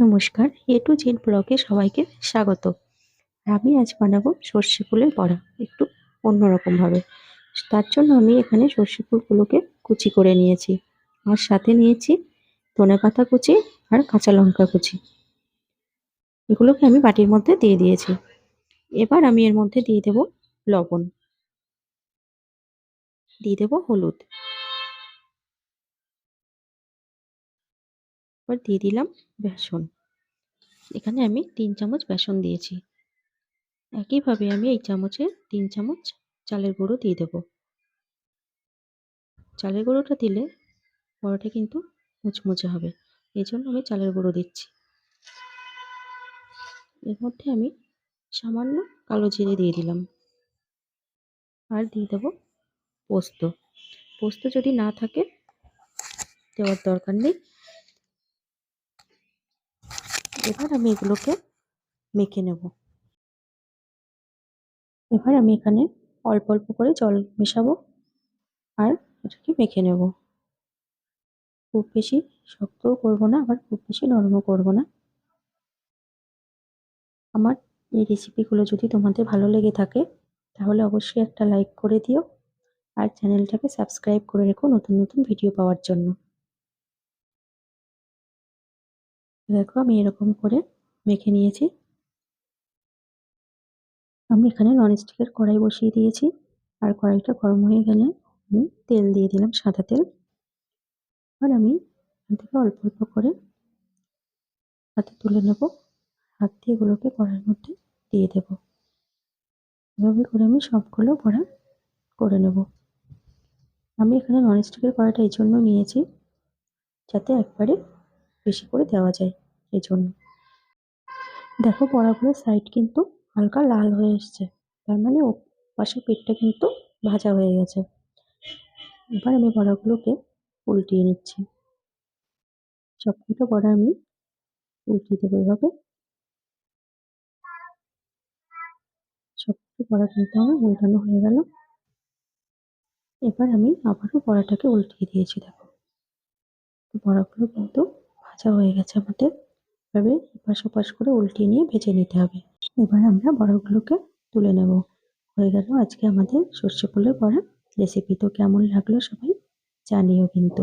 নমস্কার, এ to Z ব্লগে সবাইকে স্বাগত। আমি আজ বানাবো সর্ষে ফুলের বড়া, একটু অন্যরকম ভাবে তার জন্য আমি এখানে সর্ষে ফুলগুলোকে কুচি করে নিয়েছি। আর সাথে নিয়েছি ধনে পাতা কুচি আর কাঁচা লঙ্কা কুচি। এগুলোকে আমি বাটির মধ্যে দিয়ে দিয়েছি। এবার আমি এর মধ্যে দিয়ে দেব লবণ। দিয়ে দেব হলুদ। এবার দিয়ে দিলাম বেসন। এখানে আমি তিন চামচ বেসন দিয়েছি। একইভাবে আমি এই চামচে তিন চামচ চালের গুঁড়ো দিয়ে দেব। চালের গুঁড়োটা দিলে পরোটা কিন্তু মুচমুচে হবে। এই জন্য আমি চালের গুঁড়ো দিচ্ছি। এর মধ্যে আমি সামান্য কালো জিরে দিয়ে দিলাম। আর দিয়ে দেবো পোস্ত। পোস্ত যদি না থাকে, দেওয়ার দরকার নেই। এবার আমি এগুলোকে মেখে নেব। এবার আমি এখানে অল্প অল্প করে জল মেশাবো আর এটাকে মেখে নেব। খুব বেশি শক্তও করব না, আবার খুব বেশি নরমও করব না। আমার এই রেসিপিগুলো যদি তোমাদের ভালো লেগে থাকে, তাহলে অবশ্যই একটা লাইক করে দিও আর চ্যানেলটাকে সাবস্ক্রাইব করে রেখো নতুন নতুন ভিডিও পাওয়ার জন্য। দেখো, আমি এরকম করে মেখে নিয়েছি। আমি এখানে ননস্টিকের কড়াই বসিয়ে দিয়েছি। আর কড়াইটা গরম হয়ে গেলে আমি তেল দিয়ে দিলাম, সাদা তেল। আর আমি এখান থেকে অল্প অল্প করে হাতে তুলে নেব। হাত দিয়ে এগুলোকে কড়াইয়ের মধ্যে দিয়ে দেব। এভাবে করে আমি সবগুলো বড়া করে নেব। আমি এখানে ননস্টিকের কড়াইটা এই জন্য নিয়েছি, যাতে একবারে বেশি করে দেওয়া যায় এই জন্য দেখো বড়াগুলোর সাইড কিন্তু হালকা লাল হয়ে এসছে। তার মানে ও পাশের পেটটা কিন্তু ভাজা হয়ে গেছে। এবার আমি বড়াগুলোকে উল্টিয়ে নিচ্ছি। সবকটা বড়া আমি উল্টিয়ে দেবো এভাবে। সবকটা বড়া কিন্তু আমার উল্টানো হয়ে গেল। এবার আমি আবারও বড়াটাকে উল্টিয়ে দিয়েছি, দেখো। বড়াগুলো কিন্তু ভাজা হয়ে গেছে আমাদের। এভাবে এপাশ ওপাশ করে উল্টিয়ে নিয়ে ভেজে নিতে হবে। এবার আমরা বড়াগুলোকে তুলে নেব। হয়ে গেল আজকে আমাদের সর্ষে ফুলের বড়া রেসিপি। তো কেমন লাগল সবাই জানিও কিন্তু।